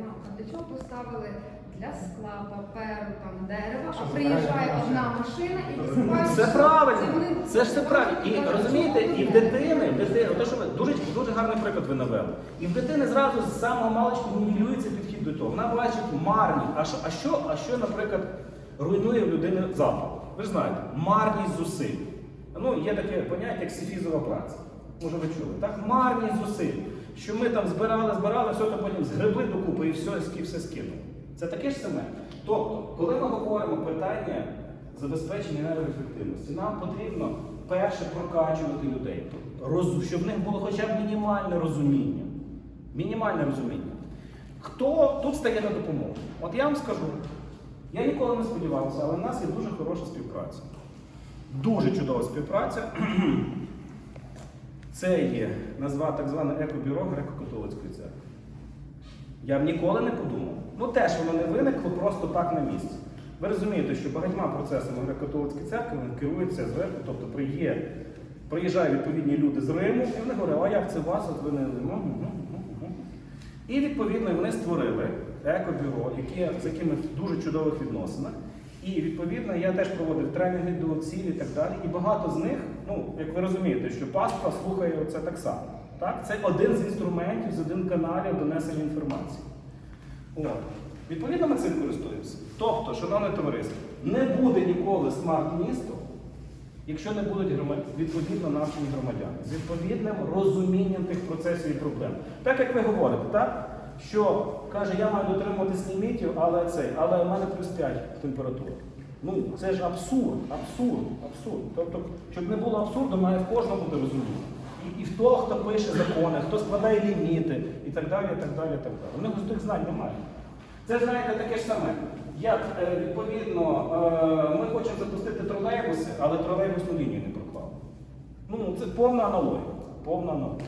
мам, а для чого поставили для скла, паперу, там, дерева, а приїжджає одна машина і висипає. Це все. правильно, вони це ж все правильно. І кажуть, розумієте, і в дитини, в дитини, те, що ви дуже, дуже гарний приклад ви навели. І в дитини зразу з самого маличку нівелюється підхід до того. Вона бачить марність. А що, а що, а що, наприклад, руйнує в людини завтра? Ви ж знаєте, марність зусиль. Ну, є таке поняття, як сифізова праця. Може, ви чули? Так, марність зусиль. Що ми там збирали, збирали, все то потім згребли докупи і все, і все скинули. Це таке ж саме. Тобто, коли ми говоримо питання забезпечення енергоефективності, нам потрібно перше прокачувати людей, щоб в них було хоча б мінімальне розуміння. Мінімальне розуміння. Хто тут стає на допомогу? От я вам скажу, я ніколи не сподівався, але в нас є дуже хороша співпраця. Дуже чудова співпраця. Це є назва так зване екобюро греко-католицької церкви. Я б ніколи не подумав. Ну теж воно не виникло просто так на місці. Ви розумієте, що багатьма процесами греко-католицької церкви керується зверху, тобто приє, приїжджають відповідні люди з Риму, і вони говорять, а як це вас, от ви не. Ну, ну, ну». І відповідно вони створили екобюро, яке, з якими в дуже чудових відносинах. І відповідно я теж проводив тренінги до цілі і так далі. І багато з них, ну як ви розумієте, що паства слухає це так само. Так? Це один з інструментів, з один каналів донесення інформації. От. Відповідно, ми цим користуємося. Тобто, шановне товариство, не буде ніколи смарт-місто, якщо не будуть відповідно навчені громадяни, з відповідним розумінням тих процесів і проблем. Так як ви говорите, так? що каже, я маю дотримуватись лімітів, але цей, але в мене плюс 5 температура. Ну, це ж абсурд, абсурд, абсурд. Тобто, щоб не було абсурду, має в кожному бути розуміння. І, і в того, хто пише закони, хто складає ліміти і так далі, і так далі, і так далі. У них тих знань немає. Це, знаєте, таке ж саме. Як, е, відповідно, е, ми хочемо запустити тролейбуси, але тролейбусну лінію не проклали. Ну, це повна аналогія. Повна аналогія.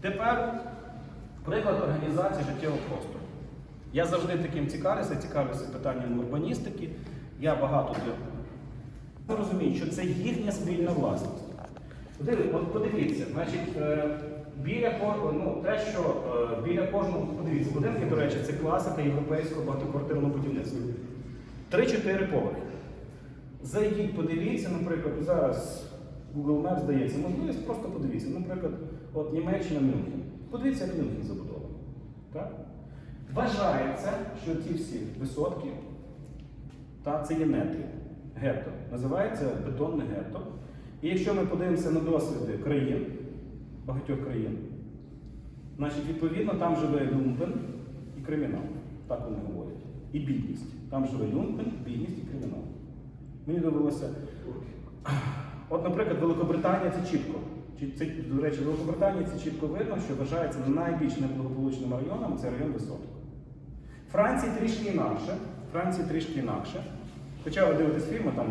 Тепер приклад організації життєвого простору. Я завжди таким цікавлюся, цікавлюся питанням урбаністики. Я багато для розумію, що це їхня спільна власність. От подивіться, значить, е, біля ну, те, що е, біля кожного, подивіться, будинки, до речі, це класика європейського багатоквартирного будівництва. Три-чотири поверхи. Зайдіть, подивіться, наприклад, зараз Google Maps здається, можливість, просто подивіться. Наприклад, от Німеччина Мюнхен. Подивіться, як Мюнхен забудований. Так? Вважається, що ті всі висотки, та, це є нетрі, гетто. Називається бетонне гетто. І якщо ми подивимося на досвіди країн, багатьох країн, значить, відповідно, там живе люмпен і кримінал. Так вони говорять. І бідність. Там живе люмпен, бідність і кримінал. Мені довелося. От, наприклад, Великобританія це чітко. Це, до речі, в Великобританії це чітко видно, що вважається найбільш неблагополучним районом це район висоток. Франції трішки інакше. Франції трішки інакше. Хоча ви дивитесь фільми, там,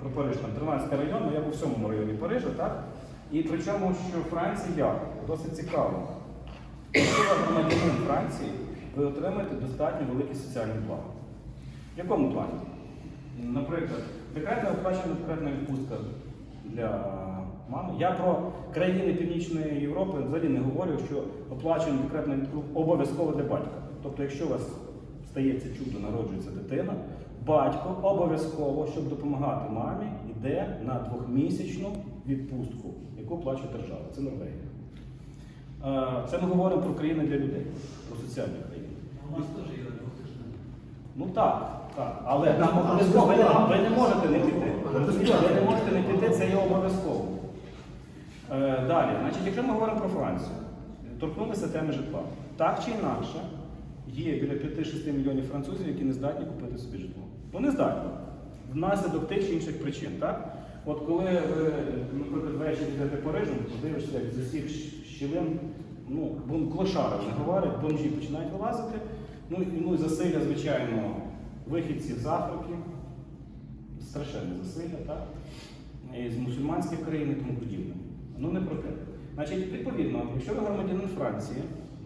про Париж, там 13 район, але я був в сьомому районі Парижа, так? І причому, що Франція? Досить цікаво. Якщо ви громадянин Франції, ви отримаєте достатньо великі соціальні блага. В якому плані? Наприклад, декретна оплачена декретна відпустка для мами. Я про країни Північної Європи взагалі не говорю, що оплачена декретна відпустка обов'язково для батька. Тобто, якщо у вас стається чудо, народжується дитина, батько обов'язково, щоб допомагати мамі, йде на двохмісячну відпустку, яку плаче держава. Це Норвегія. Е, Це ми говоримо про країни для людей, про соціальні країни. У нас теж є. Ну так, так. Але ви, ви, не- ви не можете не піти. Ви не можете не піти, це є обов'язково. Е, далі, значить, якщо ми говоримо про Францію, торкнулися теми житла. Так чи інакше, є біля 5-6 мільйонів французів, які не здатні купити собі житло. Ну не здатні. Внаслідок тих чи інших причин. Так? От коли ви, наприклад, ввечері йдете Парижем, подивишся, як з усіх щілин, ну, клошари вони говорять, бомжі починають вилазити. Ну, ну, і засилля, звичайно, вихідців з Африки, страшенне засилля, так? І з мусульманських країн і тому подібне. Ну не про те. Значить, відповідно, якщо ви громадянин Франції,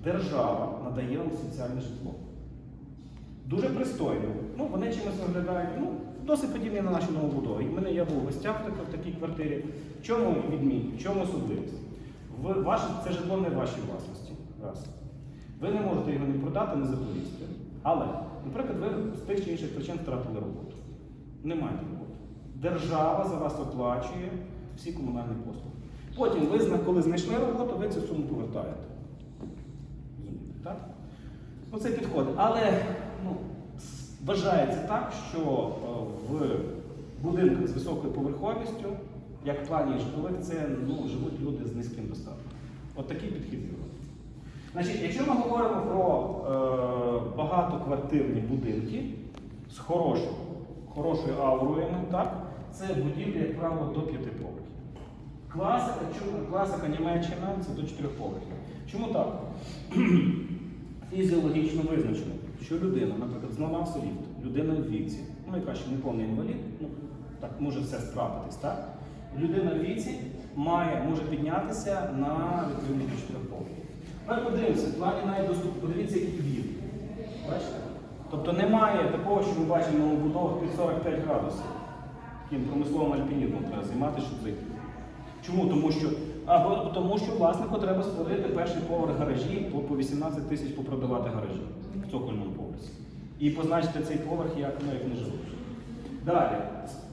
держава надає вам соціальне житло. Дуже пристойно. Ну, вони чимось виглядають, ну, досить подібні на наші новобудови. У мене я був в гостях в так- в такій квартирі. В чому відмінність, в чому особливість? Це житло не в вашій власності. Раз. Ви не можете його не продати, не заповісти. Але, наприклад, ви з тих чи інших причин втратили роботу. Не маєте роботи. Держава за вас оплачує всі комунальні послуги. Потім ви, коли знайшли роботу, ви цю суму повертаєте. Так? Ну, це підходить. Але ну, вважається так, що е, в будинках з високою поверховістю, як в плані житлових, це ну, живуть люди з низьким достатком. От такий підхід. Значить, якщо ми говоримо про е, багатоквартирні будинки з хорошою, хорошою аурою, так, це будівлі, як правило, до п'яти поверхів. Класика, класика Німеччина це до чотирьох поверхів. Чому так? Фізіологічно визначено, що людина, наприклад, зламався ліфт, людина в віці, ну яка ще не повний інвалід, ну так може все справитись, так? Людина в віці має, може піднятися на відповідно до чотирьох поверхів. Подивимося, в плані найдоступ, подивіться, які під'їзд. Бачите? Тобто немає такого, що ми бачимо у будовах під 45 градусів. Таким промисловим альпінізмом треба займатися, щоб зайти. Чому? Тому що, або тому що власнику треба створити перший поверх гаражі, по, по 18 тисяч попродавати гаражі в цокольному поверсі. І позначити цей поверх як, ну, як нежитловий. Далі,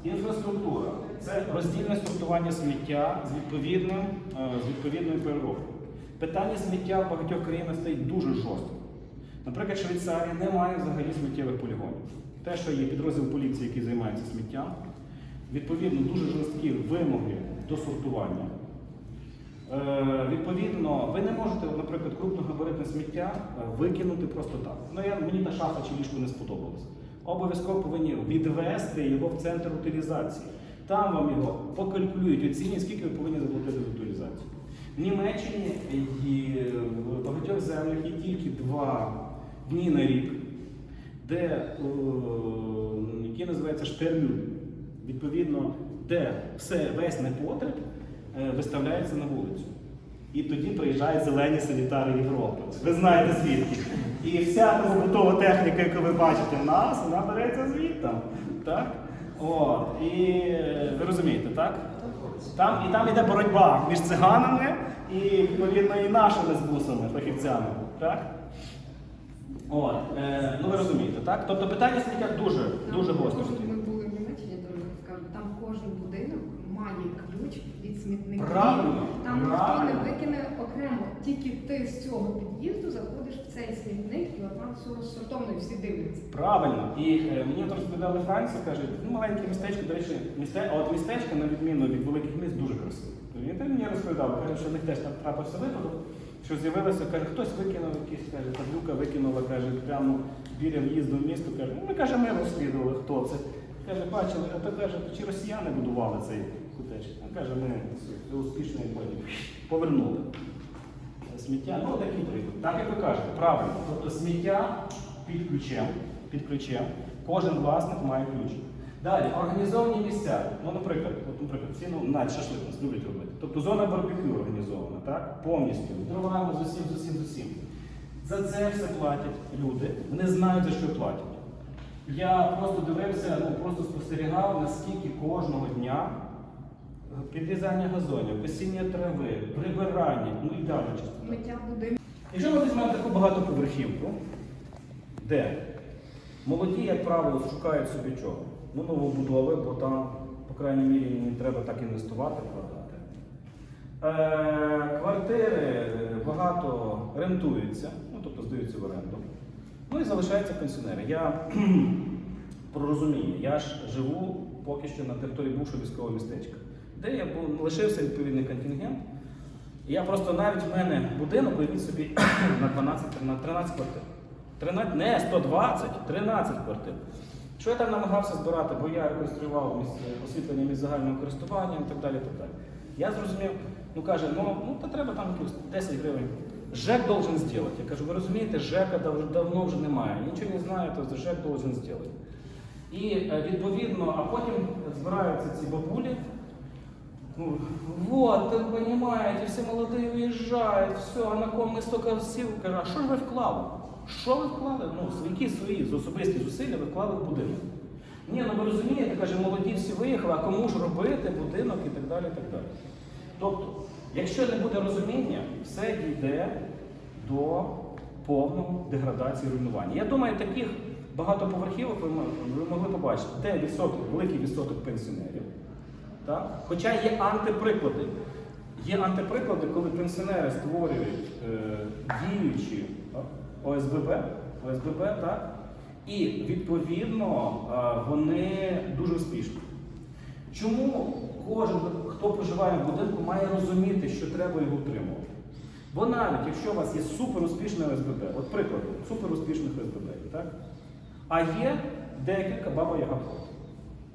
інфраструктура. Це роздільне сортування сміття з, відповідним, е, з відповідною переробкою. Питання сміття в багатьох країнах стоїть дуже жорстко. Наприклад, Швейцарія не має взагалі сміттєвих полігонів. Те, що є підрозділ поліції, який займається сміттям, відповідно дуже жорсткі вимоги до сортування. Е, відповідно, ви не можете, наприклад, крупногабаритне сміття е, викинути просто так. Ну, я, мені та шафа чи ліжко не сподобалося. Обов'язково повинні відвести його в центр утилізації. Там вам його покалькулюють, оцінять, скільки ви повинні заплатити за утилізацію. В Німеччині і в багатьох землях є тільки два дні на рік, де, е, які називаються штермюль. Відповідно, де все, весь непотреб е, виставляється на вулицю. І тоді приїжджають зелені санітари Європи. Ви знаєте звідки. І вся побутова техніка, яку ви бачите в нас, вона береться звідти. Так? От. І е, ви розумієте, так? Там, і там йде боротьба між циганами і, відповідно, і нашими з бусами, фахівцями. Так? От, е, ну ви розумієте, так? Тобто питання сміття дуже, дуже гостро. Кожен- Ми були в Німеччині, то скажу, там кожен будинок має смітників. Правильно, Там ніхто не викине окремо. Тільки ти з цього під'їзду заходиш в цей смітник і от там все розсортовано і всі дивляться. Правильно. І е, мені от розповідали Франції, кажуть, ну маленьке містечко, до речі, місте, а от містечко, на відміну від великих міст, дуже красиве. Він там мені розповідав, каже, що в них теж там трапився випадок, що з'явилося, каже, хтось викинув якийсь, каже, таблюка викинула, каже, прямо біля в'їзду в місто, каже, ну ми каже, ми розслідували, хто це. Каже, бачили, а то каже, чи росіяни будували цей А каже, ми це успішно потім повернули. Сміття, ну такий приклад. Так як ви кажете, правильно. Тобто сміття під ключем, під ключем, кожен власник має ключ. Далі, організовані місця. Ну, наприклад, от, наприклад, всі ну, шашлик нас люблять робити. Тобто зона барбекю організована, так? Повністю. Відриваємо з усім, з усім, з усім. За це все платять люди. Вони знають, за що платять. Я просто дивився, ну просто спостерігав, наскільки кожного дня підрізання газонів, весіння трави, прибирання, ну і далі частина. Миття будинку. Якщо ми візьмемо таку багатоповерхівку, де молоді, як правило, шукають собі чого? Ну, новобудови, бо там, по крайній мірі, не треба так інвестувати, вкладати. Е, квартири багато рентуються, ну, тобто здаються в оренду. Ну і залишаються пенсіонери. Я про розуміння, я ж живу поки що на території бувшого військового містечка, де я був, лишився відповідний контингент. І я просто навіть в мене будинок, уявіть собі, на 12, на 13 квартир. 13, не 120, 13 квартир. Що я там намагався збирати, бо я реконструював місць, освітлення міст загального користування і так далі. так далі. Я зрозумів, ну каже, ну, ну то треба там 10 гривень. ЖЕК должен сделать. Я кажу, ви розумієте, ЖЕКа дав- давно вже немає. Нічого не знаю, то ЖЕК должен сделать. І е, відповідно, а потім збираються ці бабулі. Вот, вы понимаете, все молодые уезжают, все, а на ком ми стільки сил, кажу, а що ж ви вклали? Що ви вклали? Ну, свої свої з особисті зусилля ви вклали в будинок. Ні, ну ви розумієте, каже, молоді всі виїхали, а кому ж робити будинок і так далі. так далі. Тобто, якщо не буде розуміння, все дійде до повного деградації руйнування. Я думаю, таких багатоповерхівок ви могли побачити, де відсоток, великий відсоток пенсіонерів. Так? Хоча є антиприклади. Є антиприклади, коли пенсіонери створюють е, діючі а, ОСББ, ОСББ так? і відповідно е, вони дуже успішні. Чому кожен, хто проживає в будинку, має розуміти, що треба його утримувати? Бо навіть якщо у вас є суперуспішне ОСББ, от приклад, суперуспішних ОСББ, так? а є декілька баба яга.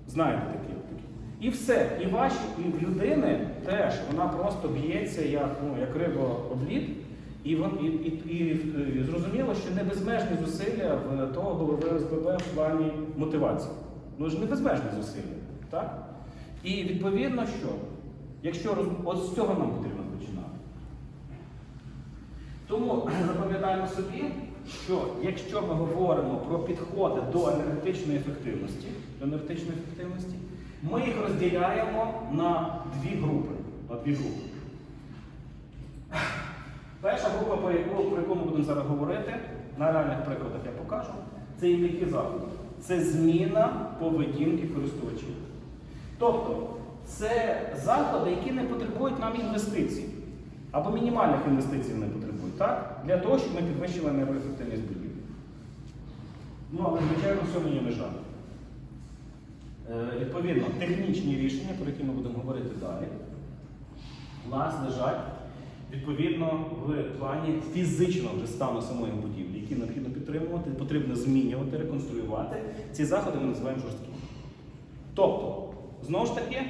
Знаєте такі. такі. І все, і ваші, і в людини теж вона просто б'ється як, ну, як риба об лід. І, і, і, і, зрозуміло, що не безмежні зусилля в того голови ОСББ в плані мотивації. Ну ж не безмежні зусилля. Так? І відповідно що? Якщо роз... от з цього нам потрібно починати. Тому запам'ятаємо собі, що якщо ми говоримо про підходи до енергетичної ефективності, до енергетичної ефективності, ми їх розділяємо на дві групи. На дві групи. Перша група, про яку, про яку ми будемо зараз говорити, на реальних прикладах я покажу, це які заходи. Це зміна поведінки користувачів. Тобто, це заходи, які не потребують нам інвестицій. Або мінімальних інвестицій не потребують, так? Для того, щоб ми підвищили енергоефективність будівлі. Ну, але, звичайно, в цьому є межа. Е, відповідно, технічні рішення, про які ми будемо говорити далі, у нас лежать відповідно в плані фізичного вже стану самої будівлі, які необхідно підтримувати, потрібно змінювати, реконструювати. Ці заходи ми називаємо жорсткими. Тобто, знову ж таки,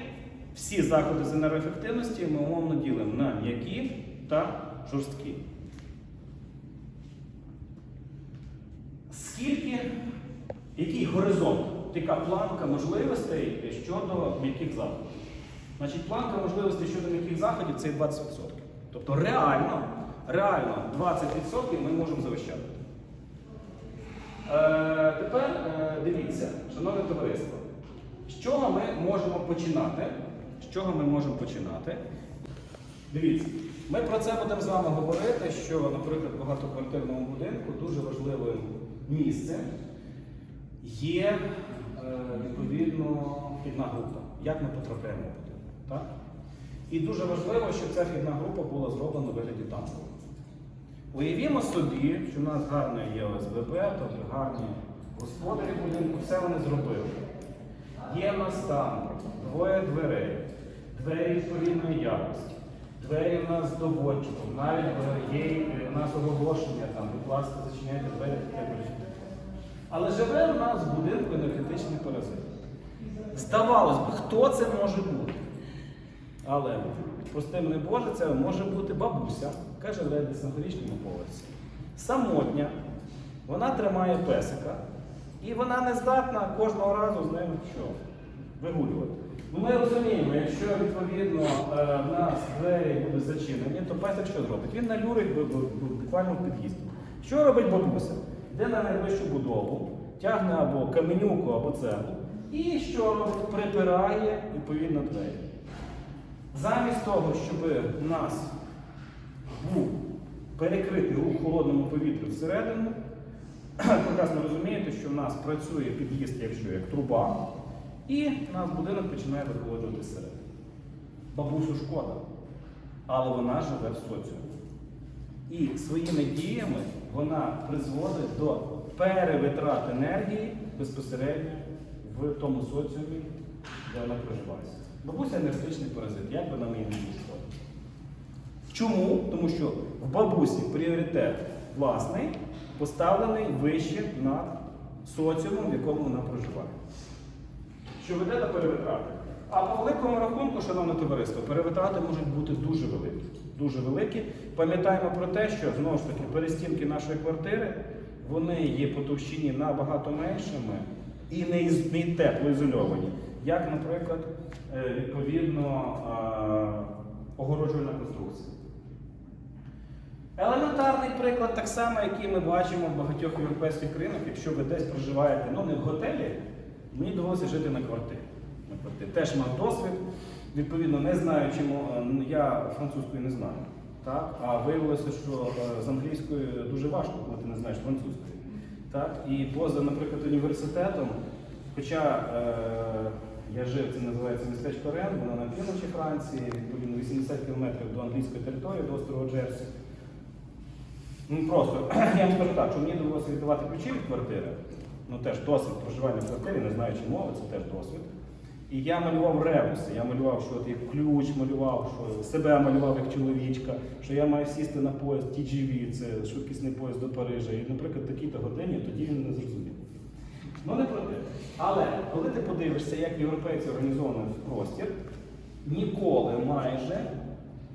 всі заходи з енергоефективності ми умовно ділимо на м'які та жорсткі. Скільки, який горизонт, яка планка можливостей щодо м'яких заходів? Значить, планка можливостей щодо м'яких заходів це 20%. Тобто реально, реально 20% ми можемо завищати. Е, тепер е, дивіться, шановне товариство, з чого ми можемо починати? З чого ми можемо починати? Дивіться, ми про це будемо з вами говорити, що, наприклад, в багатоквартирному будинку дуже важливим місцем є е, відповідно вхідна група. Як ми потрапляємо в будинок. Так? І дуже важливо, щоб ця вхідна група була зроблена у вигляді танку. Уявімо собі, що в нас гарне є ОСББ, тобто гарні господарі будинку, все вони зробили. Є в нас там двоє дверей, двері відповідної якості, двері в нас з доводчиком, навіть е, є е, у нас оголошення, там, будь ласка, зачиняйте двері, таке. Але живе у нас в будинку енергетичний паразит. Здавалось би, хто це може бути? Але простим не Боже, це може бути бабуся, яка живе десь на горішньому поверсі. Самотня, вона тримає песика, і вона не здатна кожного разу з ним що? Вигулювати. Ну, ми розуміємо, якщо відповідно е, в нас двері будуть зачинені, то песик що зробить? Він налюрить бу- бу- бу- буквально в під'їзді. Що робить бабуся? Йде на найближчу будову, тягне або каменюку, або цеглу. І що робить? Припирає відповідно двері. Замість того, щоб в нас був перекритий рух холодному повітрю всередину, прекрасно розумієте, що в нас працює під'їзд, якщо як труба, і в нас будинок починає вихолоджувати зсередини. Бабусю шкода, але вона живе в соціумі. І своїми діями вона призводить до перевитрат енергії безпосередньо в тому соціумі, де вона проживає. Бабуся енергетичний паразит, як нам її не шкода. Чому? Тому що в бабусі пріоритет власний поставлений вище над соціумом, в якому вона проживає. Що веде до перевитрати. А по великому рахунку, шановне товариство, перевитрати можуть бути дуже великі. Дуже великі. Пам'ятаємо про те, що знову ж таки перестінки нашої квартири вони є по товщині набагато меншими і не, із- не теплоізольовані, як, наприклад, е, відповідно огороджувальна конструкція. Елементарний приклад, так само, який ми бачимо в багатьох європейських країнах, якщо ви десь проживаєте, ну не в готелі, мені довелося жити на квартирі. Теж мав досвід, відповідно, не знаю, чому е, я французької не знаю. Так? А виявилося, що е, з англійською дуже важко, коли ти не знаєш французької. Так? І поза, наприклад, університетом, хоча е, я жив, це називається містечко Рен, воно на півночі Франції, відповідно 80 кілометрів до англійської території, до острова Джерсі. Ну просто, я вам скажу так, що мені довелося віддавати ключі від квартири, ну теж досвід проживання в квартирі, не знаючи мови, це теж досвід. І я малював ребуси, я малював, що от як ключ малював, що себе малював як чоловічка, що я маю сісти на поїзд TGV, це швидкісний поїзд до Парижа. І, наприклад, такі-то годині, тоді він не зрозумів. Ну не про те. Але коли ти подивишся, як європейці організований простір, ніколи майже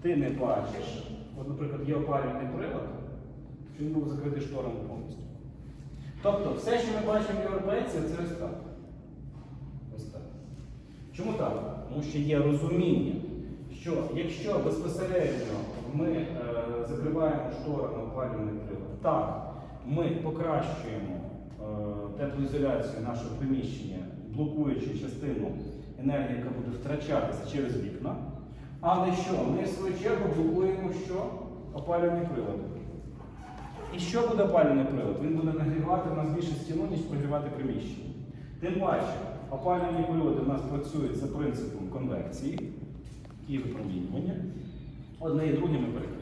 ти не бачиш, от, наприклад, є опалювальний прилад, що він був закритий шторами повністю. Тобто, все, що ми бачимо європейців, це ось так. Чому так? Тому що є розуміння, що якщо безпосередньо ми е, закриваємо шторами опалювальний прилад, так, ми покращуємо е, теплоізоляцію нашого приміщення, блокуючи частину енергії, яка буде втрачатися через вікна. Але що? Ми в свою чергу блокуємо що? Опалювальні прилади. І що буде опалювальний прилад? Він буде нагрівати в нас більше стіну, ніж прогрівати приміщення. Тим паче, опалювальні періоди в нас працюють за принципом конвекції і випромінювання. Одне і друге ми перекриваємо.